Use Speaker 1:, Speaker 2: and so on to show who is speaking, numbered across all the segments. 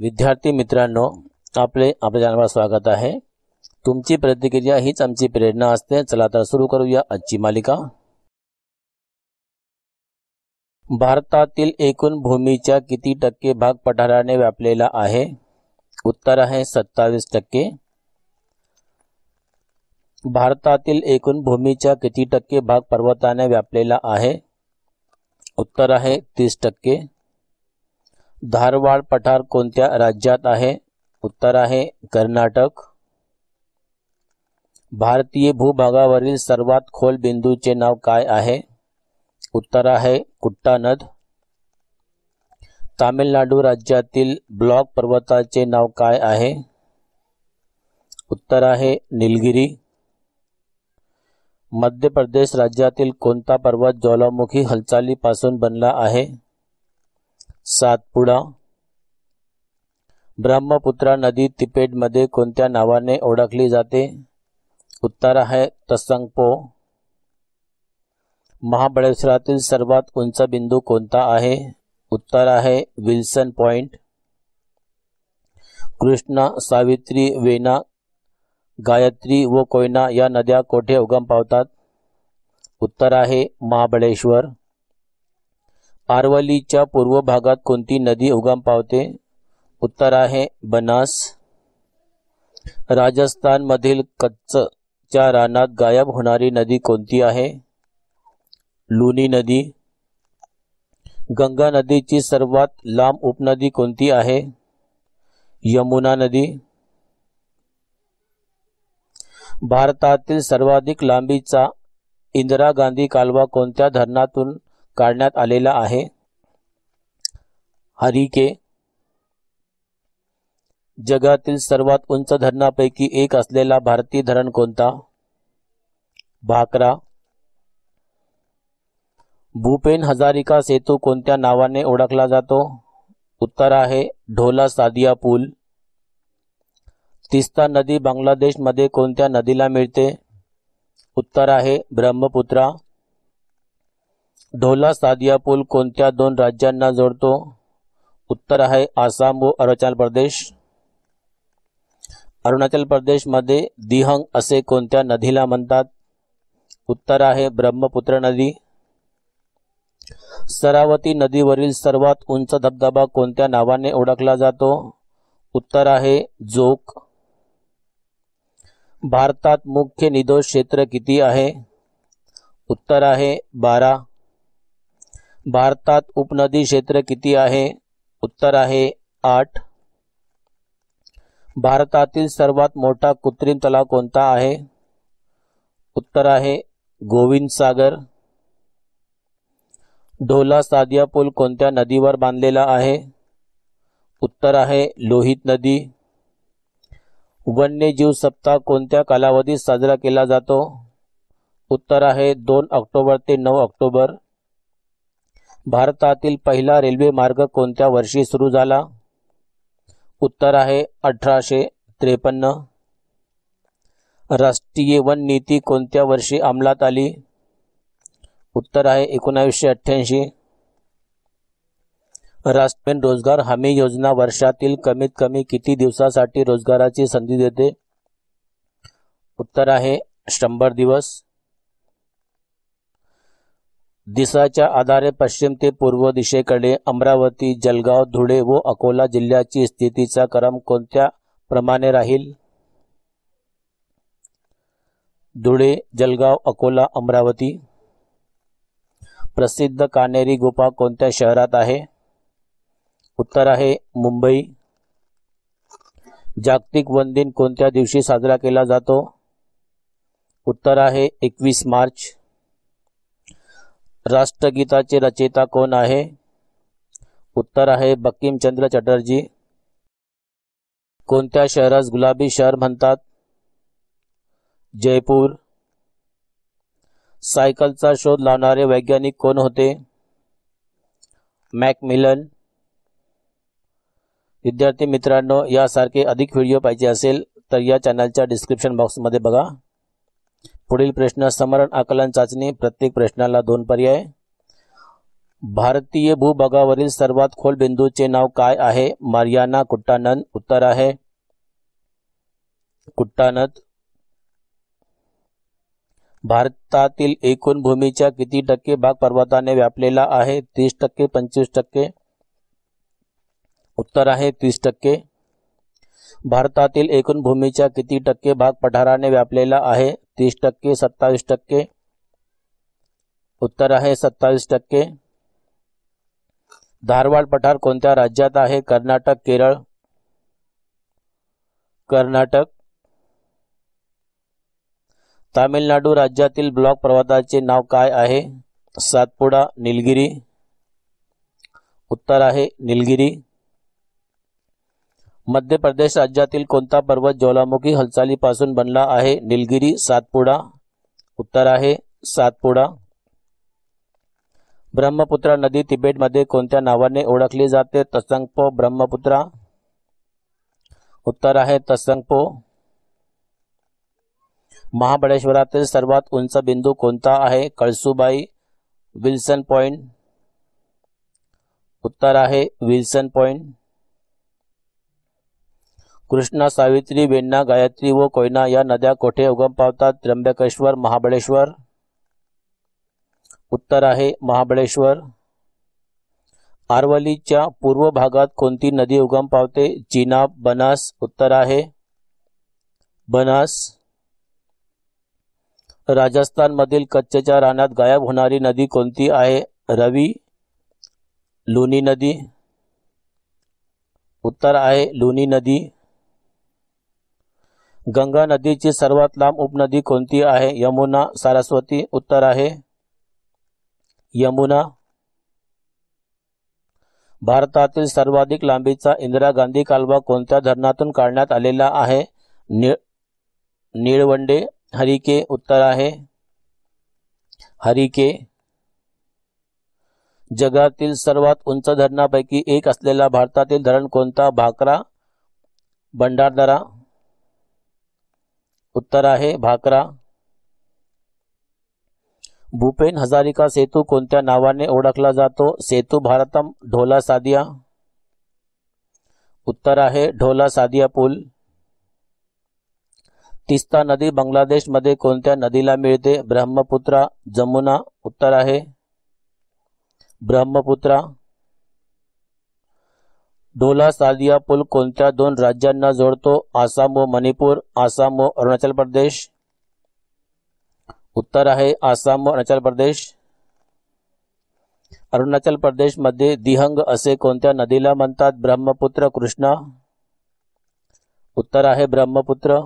Speaker 1: विद्यार्थी मित्रांनो आपले आपल्या चॅनलवर स्वागत आहे. तुमची प्रतिक्रिया हीच आमची प्रेरणा असते. चला तर सुरू करूया आजची मालिका. भारतातील एकूण भूमीच्या किती टक्के भाग पठाराने व्यापलेला आहे? उत्तर आहे सत्तावीस टक्के. भारतातील एकूण भूमीच्या किती टक्के भाग पर्वताने व्यापलेला आहे? उत्तर आहे तीस टक्के. धारवाड पठार कोणत्या राज्यात आहे? उत्तर आहे कर्नाटक. भारतीय भूभागावरील सर्वात खोल बिंदूचे नाव काय आहे? उत्तर आहे कुट्टानद. तामिळनाडू राज्यातील ब्लॉक पर्वताचे नाव काय आहे? उत्तर आहे निलगिरी. मध्य प्रदेश राज्यातील कोणता पर्वत ज्वालामुखी हालचालीपासून बनला आहे? सातपुडा. ब्रह्मपुत्रा नदी तिपेटमध्ये कोणत्या नावाने ओळखली जाते? उत्तर आहे तसंगपो. महाबळेश्वरातील सर्वात उंच बिंदू कोणता आहे? उत्तर आहे विल्सन पॉइंट. कृष्णा सावित्री वेना गायत्री व कोयना या नद्या कोठे उगम पावतात? उत्तर आहे महाबळेश्वर. आरवलीच्या पूर्व भागात कोणती नदी उगम पावते? उत्तर आहे बनास. राजस्थानमधील कच्चच्या रानात गायब होणारी नदी कोणती आहे? लुनी नदी. गंगा नदीची सर्वात लांब उपनदी कोणती आहे? यमुना नदी. भारतातील सर्वाधिक लांबीचा इंदिरा गांधी कालवा कोणत्या धरणातून काढण्यात आलेला आहे. हरिके जगातील सर्वात उंच धरणापैकी एक असलेला भारतीय धरण कोणता? भाकरा. भूपेन हजारिका सेतू कोणत्या नावाने ओळखला जातो? उत्तर आहे ढोला सादिया पूल. तिस्ता नदी बांगलादेशमध्ये कोणत्या नदीला मिळते? उत्तर आहे ब्रह्मपुत्रा. ढोला सादिया पूल कोणत्या दोन राज्यांना जोडतो? उत्तर आहे आसाम व अरुणाचल प्रदेश. अरुणाचल प्रदेशमध्ये दिहंग असे कोणत्या नदीला म्हणतात? उत्तर आहे ब्रह्मपुत्र नदी. सरावती नदीवरील सर्वात उंच धबधबा कोणत्या नावाने ओळखला जातो? उत्तर आहे जोक. भारतात मुख्य निदोष क्षेत्र किती आहे? उत्तर आहे बारा. भारतात उपनदी क्षेत्र किती आहे? उत्तर आहे आठ. भारतातील सर्वात मोठा कृत्रिम तलाव कोणता आहे? उत्तर आहे गोविंद सागर. ढोला सादिया पूल कोणत्या नदीवर बांधलेला आहे? उत्तर आहे लोहित नदी. वन्यजीव सप्ताह कोणत्या कालावधीत साजरा केला जातो? उत्तर आहे दोन ऑक्टोबर ते नऊ ऑक्टोबर. भारतातील पहिला रेल्वे मार्ग कोणत्या वर्षी सुरू झाला? उत्तर आहे अठराशे त्रेपन्न. राष्ट्रीय वन नीती कोणत्या वर्षी अंमलात आली? उत्तर आहे एकोणावीसशे अठ्ठ्याऐंशी. राष्ट्रीय रोजगार हमी योजना वर्षातील कमीत कमी किती दिवसासाठी रोजगाराची संधी देते? उत्तर आहे शंभर दिवस. दिसाच्या आधारे पश्चिम ते पूर्व दिशेकडे अमरावती जलगाव धुळे व अकोला जिल्ह्याची स्थितीचा क्रम कोणत्या प्रमाणे राहील? धुळे जलगाव अकोला अमरावती. प्रसिद्ध कानेरी गुफा कोणत्या शहरात आहे? उत्तर आहे मुंबई. जागतिक वन दिन कोणत्या दिवशी साजरा केला जातो? उत्तर आहे एकवीस मार्च. राष्ट्रगीताचे रचयिता कोण आहे? उत्तर आहे बंकिमचंद्र चटर्जी. कोणत्या शहरास गुलाबी शहर म्हणतात? जयपूर. सायकलचा शोध लावणारे वैज्ञानिक कोण होते? मॅकमिलन. विद्यार्थी मित्रांनो यासारखे अधिक व्हिडिओ पाहिजे असेल तर या चॅनलच्या डिस्क्रिप्शन बॉक्समध्ये बघा. पुढील प्रश्न समरण आकलन चाचणी प्रत्येक प्रश्नाला दोन पर्याय. भारतीय भूभागावरील सर्वात खोल बिंदूचे नाव काय आहे? मारियाना कुट्टानंद उत्तर आहे. कुट्टानंद. भारतातील एकूण भूमीच्या किती टक्के भाग पर्वताने व्यापलेला आहे? तीस टक्के पंचवीस टक्के. उत्तर आहे तीस टक्के. भारतातील एकूण भूमीच्या किती टक्के भाग पठाराने व्यापलेला आहे? तीस टक्के सत्तावीस टक्के उत्तर आहे सत्तावीस टक्के. धारवाड पठार कोणत्या राज्यात आहे? कर्नाटक केरळ कर्नाटक. तामिळनाडू राज्यातील ब्लॉक पर्वताचे नाव काय आहे? सातपुडा निलगिरी. उत्तर आहे निलगिरी. मध्य प्रदेश राज्यातील कोणता पर्वत ज्वालामुखी हालचालीपासून बनला आहे? निलगिरी, सातपुडा. उत्तर आहे, सातपुडा. ब्रह्मपुत्रा नदी तिबेटमध्ये कोणत्या नावाने ओळखली जाते? तसंगपो, ब्रह्मपुत्रा. उत्तर आहे, तसंगपो. महाबळेश्वरातील सर्वात उंच बिंदू कोणता आहे? Kalsubai, Wilson point. उत्तर आहे, विल्सन पॉइंट. कृष्णा सावित्री वेण्णा गायत्री व कोयना या नद्या कोठे उगम पावतात? त्र्यंबकेश्वर महाबळेश्वर. उत्तर आहे महाबळेश्वर. आरवलीच्या पूर्व भागात कोणती नदी उगम पावते? चिनाब बनास. उत्तर आहे बनास. राजस्थानमधील कच्छच्या रानात गायब होणारी नदी कोणती आहे? रवी लुनी नदी. उत्तर आहे लुनी नदी. गंगा नदीची सर्वात लांब उपनदी कोणती आहे? यमुना सारस्वती उत्तर आहे. यमुना भारतातील सर्वाधिक लांबीचा इंदिरा गांधी कालवा कोणत्या धरणातून काढण्यात आलेला आहे? निळ निळवंडे हरिके उत्तर आहे. हरिके जगातील सर्वात उंच धरणापैकी एक असलेला भारतातील धरण कोणता? भाकरा भंडारदरा उत्तर आहे भाकरा. भूपेन हजारिका सेतू कोणत्या नावाने ओळखला जातो? सेतू भारतम ढोला सादिया. उत्तर आहे ढोला सादिया पूल. तिस्ता नदी बांगलादेशमध्ये कोणत्या नदीला मिळते? ब्रह्मपुत्रा जमुना. उत्तर आहे ब्रह्मपुत्रा. डोला सादिया पूल कोणत्या दोन राज्यांना जोडतो? आसाम व मणिपूर आसाम व अरुणाचल प्रदेश. उत्तर आहे आसाम व अरुणाचल प्रदेश. अरुणाचल प्रदेशमध्ये दिहंग असे कोणत्या नदीला म्हणतात? ब्रह्मपुत्र कृष्णा. उत्तर आहे ब्रह्मपुत्र.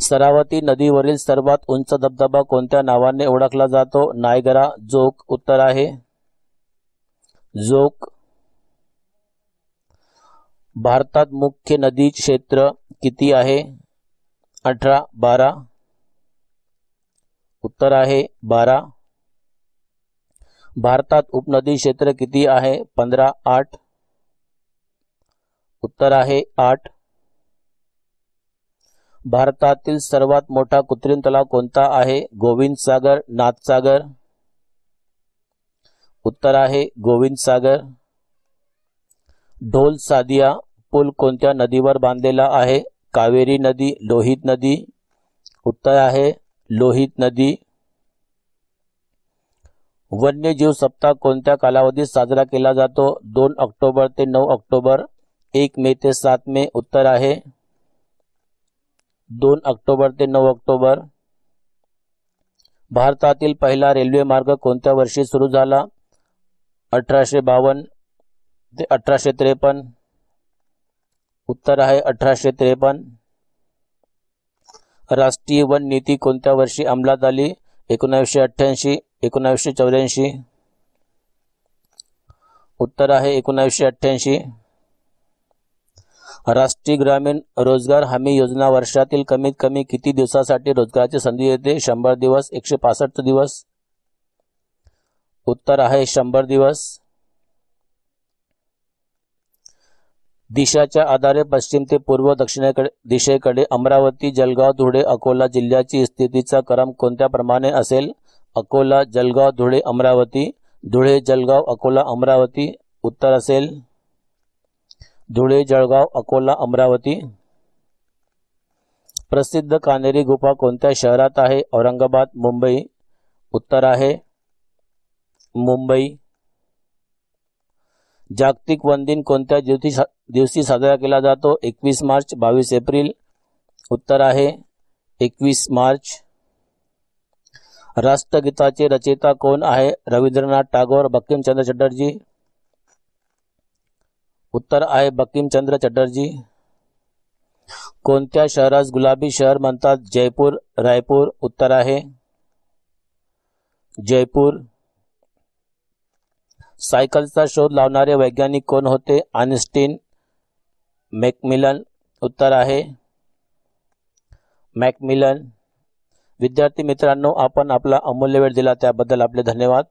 Speaker 1: सरावती नदीवरील सर्वात उंच धबधबा कोणत्या नावाने ओळखला जातो? नायगरा जोक. उत्तर आहे. जोक. भारतात मुख्य नदी क्षेत्र किती आहे? अठरा बारा. उत्तर आहे बारा. भारतात उपनदी क्षेत्र किती आहे? पंधरा आठ. उत्तर आहे आठ. भारतातील सर्वात मोठा कृत्रिम तलाव कोणता आहे? गोविंद सागर नाथसागर उत्तर आहे गोविंद सागर. ढोल सादिया पूल कोणत्या नदीवर बांधलेला आहे? कावेरी नदी लोहित नदी उत्तर आहे लोहित नदी. वन्यजीव सप्ताह कोणत्या कालावधीत साजरा केला जातो? दोन ऑक्टोबर ते नऊ ऑक्टोबर एक मे ते सात मे उत्तर आहे. दोन ऑक्टोबर ते नऊ ऑक्टोबर. भारतातील पहिला रेल्वे मार्ग कोणत्या वर्षी सुरू झाला? अठराशे बावन्न ते अठराशे त्रेपन्न. उत्तर आहे अठराशे त्रेपन्न. राष्ट्रीय वन नीती कोणत्या वर्षी अंमलात आली? एकोणावीसशे अठ्ठ्याऐंशी एकोणावीसशे चौऱ्याऐंशी. उत्तर आहे एकोणावीसशे अठ्ठ्याऐंशी. राष्ट्रीय ग्रामीण रोजगार हमी योजना वर्षातील कमीत कमी किती दिवसासाठी रोजगाराची संधी येते? शंभर दिवस एकशे पासष्ट दिवस. उत्तर आहे शंभर दिवस. दिशाच्या आधारे पश्चिम ते पूर्व दक्षिणेकडे दिशेकडे अमरावती जळगाव धुळे अकोला जिल्ह्याची स्थितीचा क्रम कोणत्या प्रमाणे असेल? अकोला जळगाव धुळे अमरावती धुळे जळगाव अकोला अमरावती उत्तर असेल? धुळे जळगाव अकोला अमरावती. प्रसिद्ध कानेरी गुफा कोणत्या शहरात आहे? औरंगाबाद मुंबई उत्तर आहे. मुंबई. जागतिक वन दिन कोणत्या दिवशी सा दिवशी साजरा केला जातो? एकवीस मार्च बावीस एप्रिल. उत्तर आहे एकवीस मार्च. राष्ट्रगीताचे रचयिता कोण आहे? रवींद्रनाथ टागोर बंकिमचंद्र चटर्जी. उत्तर आहे बंकिमचंद्र चटर्जी. कोणत्या शहरास गुलाबी शहर म्हणतात? जयपूर रायपूर. उत्तर आहे जयपूर. सायकलचा शोध लावणारे वैज्ञानिक कोण होते? Einstein McMillan. उत्तर आहे. मॅकमिलन. विद्यार्थी मित्रांनो आपण आपला अमूल्य वेळ दिला त्याबद्दल आपले धन्यवाद.